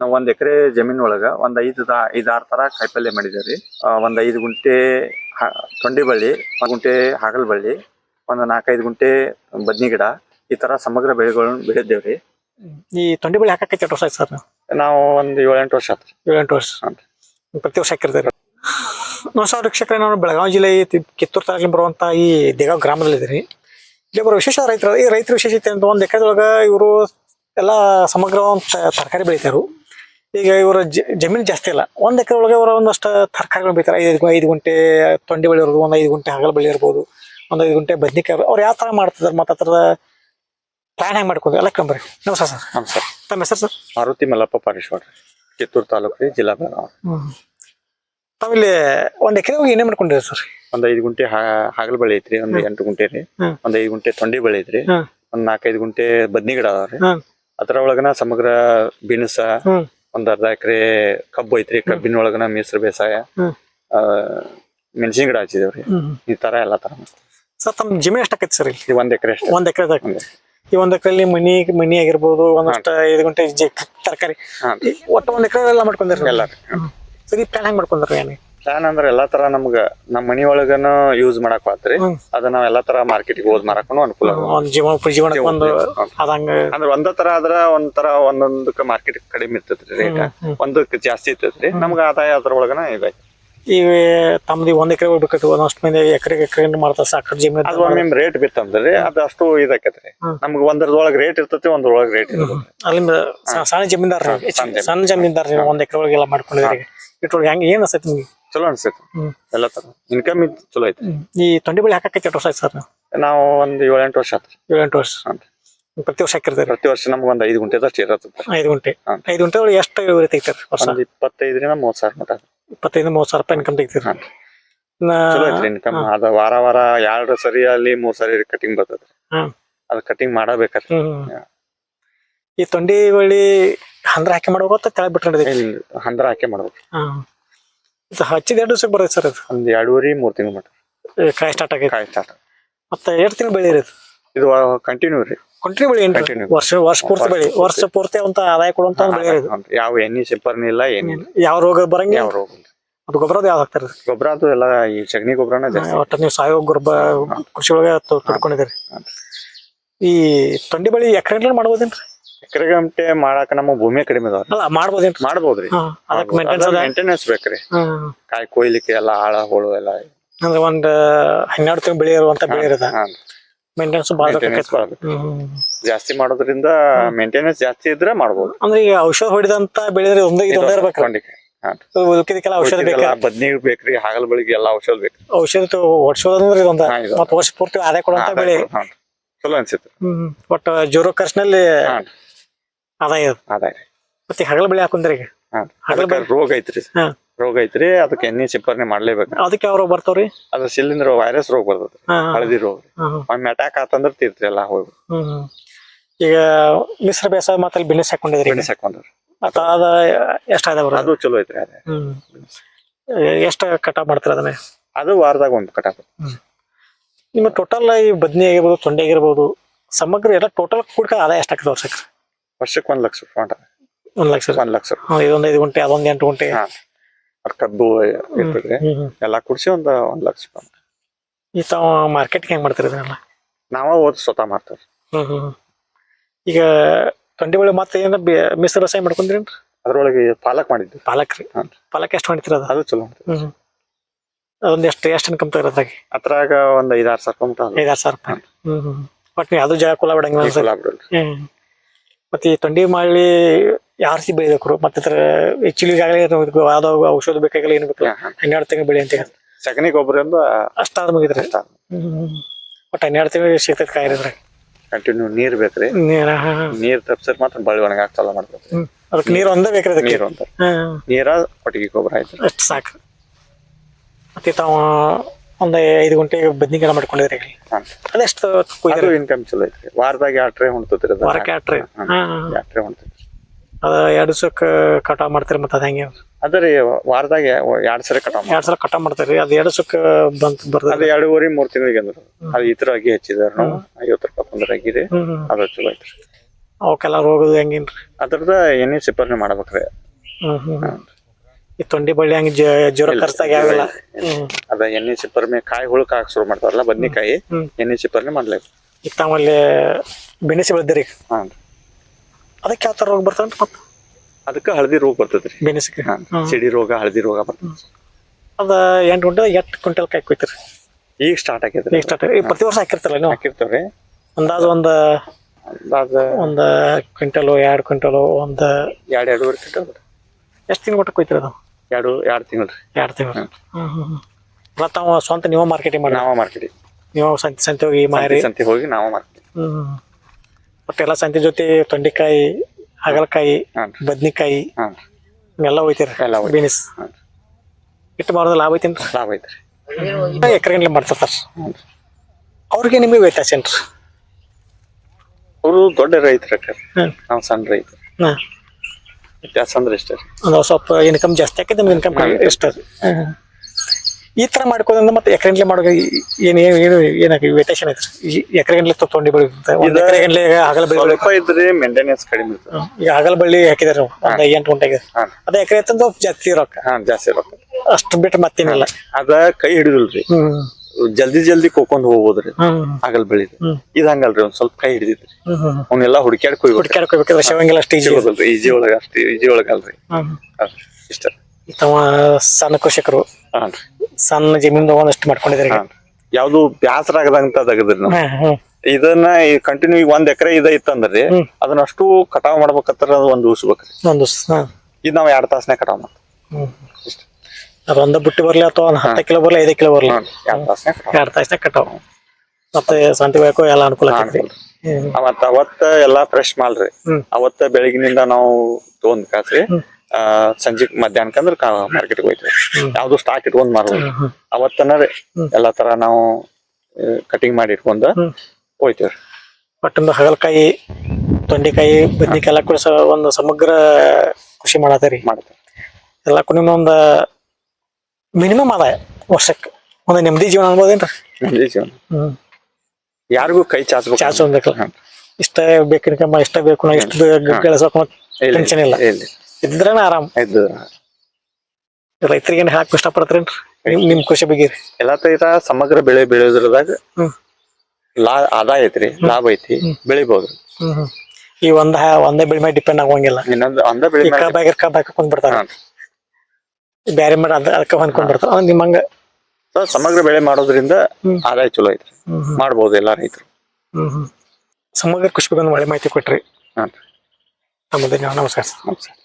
ನಾವ್ ಒಂದ್ ಎಕರೆ ಜಮೀನ್ ಒಳಗ ಒಂದ್ ಐದ್ ಐದಾರ್ ತರ ಕಾಯಿಪಲ್ಯ ಮಾಡಿದೇವ್ರಿ ಒಂದ್ ಐದು ಗುಂಟೆ ತೊಂಡಿ ಬಳ್ಳಿ ಒಂದ್ ಗುಂಟೆ ಹಾಗಲ್ ಬಳ್ಳಿ ಒಂದ್ ನಾಲ್ಕೈದು ಗುಂಟೆ ಬದ್ನಿ ಗಿಡ ಈ ತರ ಸಮಗ್ರ ಬೆಳೆಗಳನ್ನ ಬೆಳೆದೇವ್ರಿ ಈ ತೊಂಡಿ ಬಳ್ಳಿ ಹಾಕಕ್ಕೆ ಎಷ್ಟು ವರ್ಷ ಆಯ್ತು ಸರ್? ನಾವು ಒಂದ್ ಏಳೆಂಟು ವರ್ಷ ಆತ್ರಿ ಏಳೆಂಟು ವರ್ಷ. ಪ್ರತಿ ವರ್ಷ ಹಾಕಿರ್ತೀರಿ? ನಮಸ್ಕಾರ ವೀಕ್ಷಕರೇ ನಾನು ಬೆಳಗಾವಿ ಜಿಲ್ಲೆ ಕಿತ್ತೂರು ತಾಲೂಕಿನ ಬರುವಂತ ಈ ದೇಗಾವ್ ಗ್ರಾಮದಲ್ಲಿ ಇದ್ರಿ ಇಲ್ಲಿ ಒಬ್ಬರು ವಿಶೇಷ ರೈತರು ಈ ರೈತರ ವಿಶೇಷತೆ ಅಂತ ಒಂದು ಎಕರೆದೊಳಗ ಇವರು ಎಲ್ಲ ಸಮಗ್ರ ತರಕಾರಿ ಬೆಳಿತಾರು. ಈಗ ಇವರ ಜಮೀನು ಜಾಸ್ತಿ ಇಲ್ಲ. ಒಂದ್ ಎಕರೆ ಒಳಗೆ ಅವರ ಒಂದಷ್ಟು ತರಕಾರಿಗಳು ಬೆಳಿತಾರೆ. ಐದು ಐದು ಗುಂಟೆ ತೊಂಡಿ ಬೆಳೆ ಇರ್ಬೋದು ಒಂದ್ ಐದು ಗುಂಟೆ ಹಾಗಲ ಬೆಳೆ ಇರ್ಬೋದು ಒಂದ್ ಐದು ಗುಂಟೆ ಬದ್ನಿಕಾಯಿ ಅವ್ರು ಯಾವ ತರ ಮಾಡ್ತಿದ್ದಾರೆ ಮತ್ತೆ ಆ ಥರದ ಪ್ಲಾನ್ ಹೆಂಗ್ ಮಾಡ್ಕೊಂಡು ಎಲ್ಲ ಕಂಬ್ರಿ ನಮಸ್ಕಾರ ಸರ್. ನಮಸ್ಕಾರ. ತಮ್ಮ ಹೆಸರು ಸರ್? ಮಾರುತಿ ಮಲ್ಲಪ್ಪ ಪಾರೇಶ್ವರ ಕಿತ್ತೂರು ತಾಲೂಕು ರೀ ಜಿಲ್ಲಾ ತಾವಿಲ್ಲಿ ಒಂದ್ ಎಕರೆ ಹೋಗಿ ಏನೇ ಮಾಡ್ಕೊಂಡಿರಿ ಸರ್? ಒಂದ್ ಐದು ಗುಂಟೆ ಹಾಗಲ್ ಬೆಳೆ ಐತ್ರಿ ಒಂದ್. ಎಂಟು ಗುಂಟೆ ರೀ. ಒಂದ್ ಐದ್ ಗುಂಟೆ ತೊಂಡಿ ಬೆಳೆ ಐತ್ರಿ. ಒಂದ್ ನಾಲ್ಕೈದು ಗುಂಟೆ ಬದ್ನಿ ಗಿಡ ಅದಾವ್ರಿ. ರೀ ಅದ್ರ ಒಳಗನ ಸಮಗ್ರ ಬಿನಸ. ಒಂದ್ ಅರ್ಧ ಎಕರೆ ಕಬ್ಬು ಐತ್ರಿ ಕಬ್ಬಿನ ಒಳಗನ ಮಿಶ್ರ ಬೇಸಾಯ ಮೆಣಸಿನ ಗಿಡ ಹಚ್ಚಿದೇವ್ರಿ. ಈ ತರ ಎಲ್ಲಾ ತರ. ಸರ್ ತಮ್ಮ ಜಮೀನು ಎಷ್ಟಾಕೈತಿ ಸರ್ ಇಲ್ಲಿ? ಒಂದ್ ಎಕರೆ ಒಂದ್ ಎಕರೆ. ಈ ಒಂದ್ ಎಕರೆಲಿ ಮನಿ ಮನಿ ಆಗಿರ್ಬೋದು ಒಂದಷ್ಟು ಐದು ಗಂಟೆ ತರಕಾರಿ. ಒಟ್ಟು ಒಂದ್ ಎಕರೆ ಎಲ್ಲ ಮಾಡ್ಕೊಂಡಿರಿ ಎಲ್ಲ. ಸರಿ ಪ್ಲಾನ್ ಹೆಂಗ್ ಮಾಡ್ಕೊಂಡ್ರಿ ಪ್ಲಾನ್ ಅಂದ್ರ ಎಲ್ಲಾ ತರ ನಮ್ಗ ನಮ್ ಮನಿ ಒಳಗನು ಯೂಸ್ ಮಾಡಕ್ ಬಾತ್ರಿ ಅದನ್ನ ಅದ ನಾವ್ ಎಲ್ಲಾ ತರ ಮಾರ್ಕೆಟ್ ಹೋದ್ ಮಾರಾಕನು ಅನುಕೂಲ. ಒಂದ್ ಜೀವನ ಜೀವನಕ್ಕೆ ಒಂದು. ಅದಂಗ ಅಂದ್ರ ಒಂದ ತರ ಆದ್ರ ಒಂದ್ ತರ ಒಂದೊಂದಕ್ಕ ಮಾರ್ಕೆಟ್ ಕಡಿಮೆ ಇರ್ತೈತ್ರಿ ರೇಟ್ ಒಂದಕ್ಕ ಜಾಸ್ತಿ ಇರ್ತೈತ್ರಿ. ನಮ್ಗ ಆದಾಯ ಅದ್ರೊಳಗನ ಇದೈತಿ ಈಗ ತಮ್ದು ಒಂದ್ ಎಕರೆ ಹೋಗ್ಬೇಕು ಒಂದಷ್ಟು ಮಂದಿ ಎಕರೆ ಎಕರೆ ಮಾಡ್ತಾರೆ ಸಾಕು ಜಮೀನು ಅದು ಒಮ್ಮೆ ರೇಟ್ ಬಿತ್ತಂದ್ರಿ ಅದು ಅಷ್ಟು ಇದಾಕೈತ್ರಿ. ನಮ್ಗೆ ನಮ್ಗ ಒಂದ್ರದೊಳಗ ರೇಟ್ ಇರ್ತೈತಿ ಒಂದ್ರೊಳಗ ರೇಟ್ ಇರ್ತೈತಿ ಅಲ್ಲಿಂದ ಸಣ್ಣ ಜಮೀನ್ದಾರ ಸಣ್ಣ ಜಮೀನ್. ಸಣ್ಣ ಜಮೀನ್ದಾರ ನೀವು ಒಂದ್ ಎಕರೆ ಒಳಗೆಲ್ಲ ಮಾಡ್ಕೊಂಡಿದ್ರಿ. ಇಟ್ರೊಳಗೆ ಹೆಂಗ್ ಏನ್ ನಿಮ್ಗೆ? ಚಲೋ ಅನ್ಸೈತಿ ಎಲ್ಲ ತರ. ಇನ್ಕಮ್ ಚಲೋ ಐತಿ ಈ ತೊಂಡಿ ಬೆಳೆ ಹಾಕಕ್ಕೆ ಎಷ್ಟು ವರ್ಷ ಆಯ್ತು ಸರ್? ನಾವು ಒಂದ್ ಏಳೆಂಟು ವರ್ಷ ಆತ್ರಿ. ಏಳೆಂಟು ವರ್ಷ. ಪ್ರತಿ ವರ್ಷ ಹಾಕಿರ್ತಾರೆ? ಪ್ರತಿ ವರ್ಷ ನಮ್ಗೆ ಒಂದ್ ಐದು ಗುಂಟೆದಷ್ಟು ಇರತ್ತೆ ಐದು ಗುಂಟೆ. ಐದು ಗುಂಟೆ ಒಳಗೆ ಎಷ್ಟು ಇಳುವರಿ ತೆಗಿತಾರೆ ವರ್ಷ? ಒಂದ್ ಇಪ್ಪತ್ತೈದರಿಂದ ಮೂವತ್ ಸಾವಿರ ಮಟ. ಇಪ್ಪತ್ತೈದು ಮೂವತ್ತು ಸಾವಿರ ರೂಪಾಯಿ ಇನ್ಕಮ್ ತೆಗಿತೀರಿ? ಹಾಂ ಚಲೋ ಐತ್ರಿ ಇನ್ಕಮ್ ಅದ ವಾರ ವಾರ ಎರಡು ಸರಿ ಅಲ್ಲಿ ಮೂರ್ ಸರಿ ಕಟಿಂಗ್ ಬರ್ತದೆ. ಅದು ಕಟಿಂಗ್ ಮಾಡಬೇಕ್ರಿ ಈ ತೊಂಡಿ ಬಳ್ಳಿ ಹಂದ್ರ ಹಾಕಿ ಮಾಡ್ಬೇಕು ಬಿಟ್ಟು ಇಲ್ಲಿ ಹಂದ್ರ ಹಾಕಿ ಮಾಡ್ಬೇಕು. ಹಚ್ಚಿದ ಎರಡು ದಿವಸಕ್ಕೆ ಬರುತ್ತೆ ಸರ್ ಅದು? ಒಂದು ಎರಡೂವರೆ ಮೂರು ತಿಂಗಳು ಮಟ್ಟ. ಕಾಯಿ ಸ್ಟಾರ್ಟ್ ಆಗಿ ಕಾಯಿ ಸ್ಟಾರ್ಟ್ ಮತ್ತೆ ಎರಡು ತಿಂಗಳು ಬೆಳೆ ಇದು ಕಂಟಿನ್ಯೂ ರೀ. ಕಂಟಿನ್ಯೂ ಬೆಳೆ ಏನ್ರಿ? Continue. ವರ್ಷ ವರ್ಷ ಪೂರ್ತಿ ಬೆಳೆ. ವರ್ಷ ಪೂರ್ತಿ ಅಂತ ಆದಾಯ ಕೊಡುವಂತ ಒಂದು ಬೆಳೆ ಇದು ಹೌದ್ರಿ. ಯಾವ ಎಣ್ಣೆ ಸಿಂಪರ್ನ ಇಲ್ಲ ಏನಿಲ್ಲ ಯಾವ ರೋಗ ಬರಂಗೆ ಯಾವ ರೋಗ ಇಲ್ಲ. ಅದು ಗೊಬ್ಬರ ಯಾವ್ದು ಹಾಕ್ತಾರೆ ಗೊಬ್ಬರ ಅದು ಎಲ್ಲ ಈ ಸಗಣಿ ಗೊಬ್ಬರನ ಜಾಸ್ತಿ. ಒಟ್ಟ ನೀವು ಸಾವಯವ ಗೊಬ್ಬರ ಕೃಷಿ ಒಳಗೆ ತೊಡ್ಕೊಂಡಿದ್ದೀರಿ. ಈ ತೊಂಡಿ ಬಳಿ ಎಕರೆ ಮಾಡ್ಬೋದೇನ್ರಿ? ಎಕರೆ ಗಂಟೆ ಮಾಡಾಕ ನಮ್ಮ ಭೂಮಿ ಕಡಿಮೆ ಅದಾವ ಅಲ್ಲ ಮಾಡ್ಬೋದೇನ್ರಿ? ಮಾಡ್ಬೋದ್ರಿ. ಹಾ ಅದಕ್ಕೆ ಮೇಂಟೆನ್ಸ್ ಅದ? ಮೇಂಟೆನೆನ್ಸ್ ಬೇಕ್ರಿ. ಹ್ಮ್ ಕಾಯಿ ಕೊಯ್ಲಿಕ್ಕೆ ಎಲ್ಲ ಆಳ ಹೋಳು ಎಲ್ಲ. ಅಂದ್ರೆ ಒಂದ್ ಹನ್ನೆರಡು ತಿಂಗಳು ಬೆಳೆ ಇರುವಂತ ಬೆಳೆ ಇರದ? ಹಾ. ಮೇಂಟೆನೆನ್ಸ್ ಭಾಳ Maintenance ಜಾಸ್ತಿ ಮಾಡೋದ್ರಿಂದ ಮೇಂಟೆನೆನ್ಸ್ ಜಾಸ್ತಿ ಇದ್ರೆ ಮಾಡ್ಬೋದು. ಅಂದ್ರೆ ಈಗ ಔಷಧ ಹೊಡೆದಂತ ಬೆಳೆದ್ರೆ ಒಂದೇ ಇದೊಂದೇ ಇರ್ಬೇಕು ಕೊಂಡಿಕೆ. ಹಾ. ಉಳ್ಕಿದಕ್ಕೆಲ್ಲ ಔಷಧ ಬೇಕು? ಉಳ್ಕಿದ್ದೆಲ್ಲ ಬದ್ನಿ ಬೇಕ್ರಿ ಹಾಗಲ್ ಬೆಳಿಗ್ಗೆ ಎಲ್ಲ ಔಷಧ ಬೇಕು. ಔಷಧ ಹೊಡ್ಸೋದಂದ್ರೆ ಇದೊಂದ. ಹಾ, ಇದು. ಮತ್ತ ವರ್ಷ ಪೂರ್ತಿ ಆದಾಯ ಕೊಡುವಂತ ಬೆಳೆ. ಹಾ. ಚಲೋ ಅನ್ಸಿತ್ತು. ಹ್ಮ್ ಒಟ್ಟು ಜೋರೋ ಖರ್ಚಿನಲ್ಲಿ ಹಾ. ಆದಾಯ. ಅದೇ ಮತ್ತೆ ಹಗಲ ಬೆಳೆ ಹಾಕೊಂಡ್ರಿ ಈಗ? ಹಾ. ಅದಕ್ಕೆ ರೋಗ ಐತ್ರಿ. ಹಾ. ರೋಗ ಐತ್ರಿ ಅದಕ್ಕೆ ಎಣ್ಣೆ ಸಿಂಪರಣೆ ಮಾಡ್ಲೇಬೇಕು. ಅದಕ್ಕೆ ಯಾವ ರೋಗ ಬರ್ತಾವ್ರಿ? ಅದ್ರ ಸಿಲಿಂದ್ರ ವೈರಸ್ ರೋಗ ಬರ್ತದ. ಹಾ, ಹಳದಿ ರೋಗ. ಹಾ, ಹಾ. ಒಮ್ಮೆ ಅಟ್ಯಾಕ್ ಆತಂದ್ರ ತೀರ್ತ್ರಿ ಎಲ್ಲ ಹೋಗಿ ಹ್ಮ್ ಹ್ಮ್. ಈಗ ಮಿಶ್ರ ಬೇಸಾಯ ಮತ್ತೆ ಅಲ್ಲಿ ಬಿನ್ನೆಸ್ ಹಾಕೊಂಡಿದ್ರಿ ಸಾಕೊಂಡ್ರಿ ಮತ್ತ ಅದ ಎಷ್ಟ ಆದ ಬರೋದು ಅದು ಚಲೋ ಐತ್ರಿ ಅದೇ ಹ್ಮ್. ಎಷ್ಟ ಕಟಾವ್ ಮಾಡ್ತಾರ ಅದನ್ನ? ಅದು ವಾರದಾಗ ಒಂದು ಕಟಾಕ್ ನಿಮ್ಮ ಟೋಟಲ್ ಈ ಬದ್ನಿ ಆಗಿರ್ಬೋದು ತೊಂಡೆ ಆಗಿರ್ಬೋದು ಸಮಗ್ರ ಎಲ್ಲ ಟೋಟಲ್ ಕೂಡ ಆದಾಯ ಎಷ್ಟಾಗ್ತದೆ ವರ್ಷಕ್ಕೆ? ವರ್ಷಕ್ಕೆ ಒಂದ್ ಲಕ್ಷ ರೂಪಾಯಿ ಹೊಂಟ ಒಂದ್ ಲಕ್ಷ ಒಂದ್ ಲಕ್ಷ ರೂಪಾಯಿ. ಇದೊಂದ್ ಐದು ಗಂಟೆ ಅದೊಂದ್ ಎಂಟು ಗಂಟೆ ಹಾ. ಅದ್ ಕಬ್ಬು ಇರ್ತದ್ರಿ ಹ್ಮ್, ಹ್ಮ್. ಎಲ್ಲಾ ಕುಡ್ಸಿ ಒಂದ್ ಒಂದ್ ಲಕ್ಷ ರೂಪಾಯಿ ಈ ತಾವ ಮಾರ್ಕೆಟ್ಗೆ ಹೆಂಗ್ ಮಾಡ್ತೀರಿ ಇದನ್ನೆಲ್ಲ? ನಾವ ಓದ್ ಸ್ವತಃ ಮಾಡ್ತೇವ್ರಿ ಹ್ಮ್ ಹ್ಮ್ ಈಗ ತೊಂಡೆ ಒಳಗೆ ಮತ್ತೆ ಏನ ಮಿಸ್ ರಸಾಯ ಮಾಡ್ಕೊಂಡ್ರಿ ಅದ್ರೊಳಗೆ ಪಾಲಕ್ ಮಾಡಿದ್ವಿ. ಪಾಲಕ್ ರೀ. ಪಾಲಕ್ ಎಷ್ಟು ಮಾಡ್ತೀರ ಅದ? ಅದು ಚಲೋ. ಹ್ಮ್ ಅದೊಂದ್ ಎಷ್ಟು ಎಷ್ಟು ಇನ್ಕಮ್ ತಗೋದ್ರಾಗ ಅದ್ರಾಗ ಒಂದ್ ಐದಾರು ಸಾವಿರ ರೂಪಾಯಿ ಐದಾರು ಸಾವಿರ ರೂಪಾಯಿ. ಹ್ಮ್ ಹ್ಮ್ ಬಟ್ ನೀವು ಅದು ಜಾಗ ಕೊಲ ಬಿಡಂಗಿಲ್ಲ ಅನ್ಸುತ್ತೆ. ಹ್ಮ್. ಮತ್ತೆ ಈ ತೊಂಡಿ ಮಾಡಿ ಯಾರ್ಸಿ ಬೆಳಿಬೇಕು ಮತ್ತೆ ಹೆಚ್ಚಿಗೆ ಹೆಚ್ಚಿಲಿಗಾಗಲೇ ಯಾವ್ದೋ ಔಷಧ ಬೇಕಾಗಿಲ್ಲ ಏನು ಬೇಕು ಹಾ, ಹಾ. ಹನ್ನೆರಡು ತಿಂಗಳು ಬೆಳಿ ಅಂತ ಸಗಣಿ ಗೊಬ್ಬರ ಅಷ್ಟಾದ್ ಮುಗಿದ್ರಿ ಹ್ಮ್ ಒಟ್ಟು ಹನ್ನೆರಡು ತಿಂಗಳು ಸಿಗ್ತದೆ ಕಾಯಿ ಕಂಟಿನ್ಯೂ ನೀರ್ ಬೇಕ್ರಿ. ನೀರ ತಪ್ಸರ್ ಮಾತ್ರ ಬಳ್ಳಿ ಒಣಗ ಚಾಲೂ ಮಾಡ್ಬೇಕು. ಅದಕ್ಕೆ ನೀರು ಒಂದೇ ಬೇಕ್ರಿ ಅದಕ್ಕೆ. ನೀರು ನೀರ ಕೊಟ್ಟಿಗೆ ಗೊಬ್ಬರ ಆಯ್ತು ಅಷ್ಟು ಸಾಕು. ಮತ್ತೆ ತಾವ ಒಂದ್ ಐದು ಗಂಟೆ ಬದ್ನಿ ಗಿಡ ಮಾಡ್ಕೊಂಡಿದ್ರಿ. ಹಾ. ಅದೆಷ್ಟು ಅದು ಇನ್ಕಮ್ ಚಲೋ ಐತಿ ವಾರದಾಗ ಎರಡು ಟ್ರೇ ಹೊಣ್ತತ್ರಿ ಅದ ವಾರಕ್ಕೆ ಎರಡು ಹಾ. ಹಾ. ಎರಡ್ ಟ್ರೇ ಹೊಣ್ತೈತಿ ಅದ ಎರಡು ದಿವಸಕ್ಕೆ ಕಟಾವ್ ಮಾಡ್ತೀರಿ ಮತ್ತೆ ಅದ ಹೆಂಗೆ? ಅದರಿ ವಾರದಾಗ ಎರಡ್ ಸರಿ ಕಟಾವ್ ಎರಡು ಸಲ ಕಟಾವ್ ಮಾಡ್ತೀರಿ. ಅದು ಎರಡು ದಿವಸಕ್ಕೆ ಬಂತ ಅದು ಬರ್ತದೆ ಎರಡೂವರೆ ಮೂರ್ ತಿಂಗಳಿಗೆ ಅಂದ್ರು. ಅದು ಈ ತರ ಅಗಿ ಹಚ್ಚಿದಾರ ನಾವು ಐವತ್ತು ರೂಪಾಯಿ ಬಂದ್ರ ಅಗಿ ರೀ. ಹ್ಮ್ ಹ್ಮ್. ಅದು ಚಲೋ ಐತ್ರಿ. ಅವಕ್ಕೆಲ್ಲ ರೋಗದ ಹೆಂಗೇನ್ರಿ? ಅದ್ರದ ಎಣ್ಣೆ ಸಿಪ್ಪರ್ನೆ ಮಾಡ್ಬೇಕ್ರಿ. ಹ್ಮ್ ಹ್ಮ್. ಹ್ಮ್. ಈ ತೊಂಡಿ ಬಳ್ಳಿ ಹಂಗ ಜ್ವರ ಖರ್ಚಾಗಿ ಆಗಲ್ಲ. ಅದ ಎಣ್ಣೆ ಸಿಪ್ಪರ್ಮೆ ಕಾಯಿ ಹುಳಕ್ ಹಾಕಿ ಶುರು ಮಾಡ್ತಾರಲ್ಲ ಬದ್ನಿಕಾಯಿ. ಎಣ್ಣೆ ಸಿಪ್ಪರ್ನೆ ಮಾಡ್ಲೇ. ಈಗ ತಾವಲ್ಲಿ ಬೆಣಸಿ ಬೆಳೆದಿರಿ. ಹಾ. ಅದಕ್ಕೆ ಯಾವ ತರ ರೋಗ ಬರ್ತದ ಅದಕ್ಕೆ ಅದಕ್ಕ ಹಳದಿ ರೋಗ ಬರ್ತದ್ರಿ. ಬೆಣಸಿಗೆ. ಹಾ, ಸಿಡಿ ರೋಗ ಹಳದಿ ರೋಗ ಬರ್ತದೆ. ಅದ ಎಂಟು ಗುಂಟೆ ಎಂಟು ಕ್ವಿಂಟಲ್ ಕಾಯಿ ಕೊಯ್ತಾರೆ. ಈಗ ಸ್ಟಾರ್ಟ್ ಆಗೈತ್ರಿ ಈಗ ಸ್ಟಾರ್ಟ್ ಈ ಪ್ರತಿ ವರ್ಷ ಹಾಕಿರ್ತಾರಲ್ಲ ನೀವು? ಹಾಕಿರ್ತೇವ್ರಿ. ಅಂದಾಜು ಒಂದು ಅಂದಾಜ ಒಂದ್ ಕ್ವಿಂಟಲು ಎರಡ್ ಕ್ವಿಂಟಲು ಒಂದ್ ಎರಡ್ ಎರಡೂವರೆ ಕ್ವಿಂಟಲ್. ಎಷ್ಟು ತಿಂಗಳು ಕೊಯ್ತೀರಿ ಅದು ಎರಡು ಎರಡು ತಿಂಗಳು ಎರಡು ತಿಂಗಳು. ಹ್ಮ್. ಹ್ಮ್ ಹ್ಮ್ ಮತ್ತ ಅವ ಸ್ವಂತ ನೀವು ಮಾರ್ಕೆಟಿಂಗ್ ಮಾಡಿ ನಾವ ಮಾರ್ಕೆಟಿಂಗ್ ನೀವು ಸಂತೆ ಸಂತೆ ಹೋಗಿ ಮಾರಿ? ಸಂತಿ ಹೋಗಿ ನಾವ ಮಾರ್ಕೆಟಿಂಗ್ ಹ್ಮ್ ಮತ್ತೆ ಎಲ್ಲ ಸಂತೆ ಜೊತೆ ತೊಂಡೆಕಾಯಿ ಹಾಗಲಕಾಯಿ ಬದ್ನಿಕಾಯಿ ಹಾಂ ಎಲ್ಲ ಹೋಯ್ತೀರಿ. ಎಲ್ಲ ಹೋಯ್ತೀವಿ. ಬೀನಿಸ್ ಹಾಂ ಇಟ್ಟು ಮಾಡೋದು ಲಾಭ ಐತೇನ್ರಿ ಲಾಭ ಐತ್ರಿ. ಎಕರೆಗಂಟ್ಲೆ ಮಾಡ್ತಾರೆ ಹ್ಞೂ ಅವ್ರಿಗೆ ನಿಮಗೆ ವ್ಯತ್ಯಾಸ ಏನ್ರಿ? ಅವರು ದೊಡ್ಡ ರೈತರ ಹ್ಮ್. ನಾವು ಸಣ್ಣ ರೈತರು. ಹಾ ವ್ಯತ್ಯಾಸ ಅಂದ್ರೆ ಇಷ್ಟ ರೀ. ಒಂದು ಸ್ವಲ್ಪ ಇನ್ಕಮ್ ಜಾಸ್ತಿ ಆಕೈತೆ ನಿಮ್ಗೆ ಇನ್ಕಮ್ ಇಷ್ಟ ಈ ತರ ಮಾಡ್ಕೋದ್ರಿಂದ ಮತ್ತೆ ಎಕರೆಗಂಟ್ಲೆ ಮಾಡೋ ಏನು ಏನು ಏನು ಏನಾಗಿ ವ್ಯತ್ಯಾಸ ಐತೆ ಈ ಎಕರೆಗಂಟ್ಲೆ ತೊಗೊಂಡು ಬೆಳಿತ ಒಂದು ಇದು- ಎಕರೆಗಂಟ್ಲೆ ಆಗಲ ಬೆಳಿ ಸ್ವಲ್ಪ ಇದ್ರಿ ಮೇಂಟೆನೆನ್ಸ್ ಕಡಿಮೆ ಇರ್ತದೆ. ಈಗ ಆಗಲ ಬಳ್ಳಿ ಹಾಕಿದಾರೆ ನಾವು ಒಂದು ಎಂಟು ಗಂಟೆಗೆ ಹಾಂ. ಅದೇ ಎಕರೆ ಜಾಸ್ತಿ ರೊಕ್ಕ. ಹಾಂ ಜಾಸ್ತಿ ರೊಕ್ಕ. ಅಷ್ಟು ಬಿಟ್ಟು ಮತ್ತೇನಿಲ್ಲ. ಅದ ಕೈ ಹಿಡಿದಿಲ್ರಿ. ಹ್ಮ್. ಜಲ್ದಿ ಜಲ್ದಿ ಕೋಕೊಂಡ್ ಹೋಗ್ಬೋದ್ರಿ. ಆಗಲ್ ಬೆಳಿದ್ ಹ್ಮ್. ಇದ್ ಹಂಗಲ್ರಿ ಒಂದ್ ಸ್ವಲ್ಪ ಕೈ ಹಿಡಿದಿತ್ರಿ ಅವನ್ನೆಲ್ಲ ಹುಡುಕ್ಯಾಡ್ ಹುಡ್ಕ್ಯಾಡ್ಕೋಬೇಕಾದ್ರೆ ಶವಂಗಿಲ್ಲ ಅಷ್ಟು ಈಜಿ ಸಿಗೋದಲ್ರಿ ಈಜಿ ಒಳಗ ಅಷ್ಟೇ ಈಜಿ ಒಳಗಲ್ರಿ ಇಷ್ಟ. ತಮ್ಮ ಸಣ್ಣ ಕೃಷಿಕರು ಸಣ್ಣ ಜಮೀನ್ ಒಂದಷ್ಟು ಮಾಡ್ಕೊಂಡಿದ್ದಾರೆ ಯಾವ್ದು ಬ್ಯಾಸರ ಆಗದಂತ ತೆಗದ್ರಿ ನಾವು. ಇದನ್ನ ಕಂಟಿನ್ಯೂ ಈಗ ಒಂದ್ ಎಕರೆ ಇದ ಇತ್ತಂದ್ರಿ. ಅದನ್ನ ಅಷ್ಟು ಕಟಾವ್ ಮಾಡ್ಬೇಕಂದ್ರ ಅದು ಒಂದ್ ಉಸ್ಬೇಕ್ರಿ ಒಂದು. ಇದ್ ನಾವ್ ಎರಡ್ ತಾಸನೆ ಕಟಾವ್ ಮಾಡ್ತೀವಿ. ಹ್ಮ್. ಅದು ಬುಟ್ಟಿ ಬರ್ಲಿ ಅಥವಾ ಒಂದು ಹತ್ತು ಕಿಲೋ ಬರ್ಲಿ ಐದು ಕಿಲೋ ಬರ್ಲಿ. ಎರಡ್ ತಾಸನೆ ಕಟಾವ್ ಮತ್ತೆ ಸಂತೆ ಬೇಕು ಎಲ್ಲ ಅನುಕೂಲ ಹ್ಮ್. ಅವತ್ತ ಎಲ್ಲಾ ಫ್ರೆಶ್ ಮಾಲ್ ರೀ. ಅವತ್ತ ಬೆಳಗಿನಿಂದ ನಾವು ತಗೊಂಡ್ ಕಾಸ್ರಿ ಸಂಜೆ ಮಧ್ಯಾಹ್ನ ಅಂದ್ರ ಮಾರ್ಕೆಟ್ ಹೋಯ್ತು ಯಾವ್ದು ಸ್ಟಾಕ್ ಇಟ್ಕೊಂಡ್ ಮಾರ್ಬೋದು. ಹ್ಮ್. ಅವತ್ತನ ಎಲ್ಲಾ ತರ ನಾವು ಕಟಿಂಗ್ ಮಾಡಿ ಇಟ್ಕೊಂಡ ಹೋಯ್ತೇವ್ರಿ. ಒಟ್ಟೊಂದು ಹಾಗಲಕಾಯಿ ತೊಂಡೆಕಾಯಿ ಬದ್ನಿಕಾಯಿ ಎಲ್ಲ ಕೂಡ ಒಂದು ಸಮಗ್ರ ಕೃಷಿ ಮಾಡತ್ತೀರಿ. ಮಾಡ್ತೇವೆ ಎಲ್ಲ ಕೂಡ ಒಂದು ಮಿನಿಮಮ್ ಆದಾಯ ವರ್ಷಕ್ಕೆ. ಒಂದು ನೆಮ್ಮದಿ ಜೀವನ ಅನ್ಬೋದೇನ್ರಿ? ಹ್ಮ್. ಯಾರಿಗೂ ಕೈ ಚಾಚಬೇಕು. ಚಾಚು ಅನ್ಬೇಕು. ಇಷ್ಟ ಬೇಕು ಇನ್ಕಮ್ ಇಷ್ಟ ಬೇಕು ನಾ ಇಷ್ಟು ಇಲ್ಲ, ಟೆನ್ಷನ್ ಇಲ್ಲ. ಇದ್ರೇನೆ ಆರಾಮ್. ರೈತರಿಗೆ ಏನ್ ಹಾಕಿ ಇಷ್ಟಪಡ್ತೀರೇನ್ರಿ? ನಿಮ್ ನಿಮ್ ಕೃಷಿ ಬಗ್ಗೆ. ಎಲ್ಲಾ ತೈತ ಸಮಗ್ರ ಬೆಳೆ ಬೆಳೆಯೋದ್ರದಾಗ. ಲಾ ಆದಾಯ ಐತ್ರಿ ಲಾಭ ಐತಿ ಬೆಳಿಬಹುದು. ಈ ಒಂದ ಒಂದೇ ಬೆಳೆ ಮೇಲೆ ಡಿಪೆಂಡ್ ಆಗೋಂಗಿಲ್ಲ. ಇನ್ನೊಂದು ಒಂದೇ ಬೆಳೆ ಕಬ್ಬಾಗಿ ಕಬ್ಬ ಆಗಿರ್ ಕಬ್ಬ ಹಾಕೊಂಡ್ ಬಿಡ್ತಾರ. ಬ್ಯಾರೆ ಮಾಡ ಅದ ಅದಕ್ಕ ಹೊಂದ್ಕೊಂಡ್ ಅದ್ ನಿಮ್ಮಂಗ So, ಸಮಗ್ರ ಬೆಳೆ ಮಾಡೋದ್ರಿಂದ. ಆದಾಯ ಚಲೋ ಐತ್ರಿ. ಮಾಡ್ಬೋದು ಎಲ್ಲಾ ರೈತರು. ಹ್ಮ್ ಹ್ಮ್. ಸಮಗ್ರ ಕೃಷಿ ಬಗ್ಗೆ ಒಂದು ಒಳ್ಳೆ ಮಾಹಿತಿ ಕೊಟ್ರಿ. ಹಾ ನಮ್ಮದೇ ನಮಸ್ಕಾರ. ನಮಸ್ಕಾರ.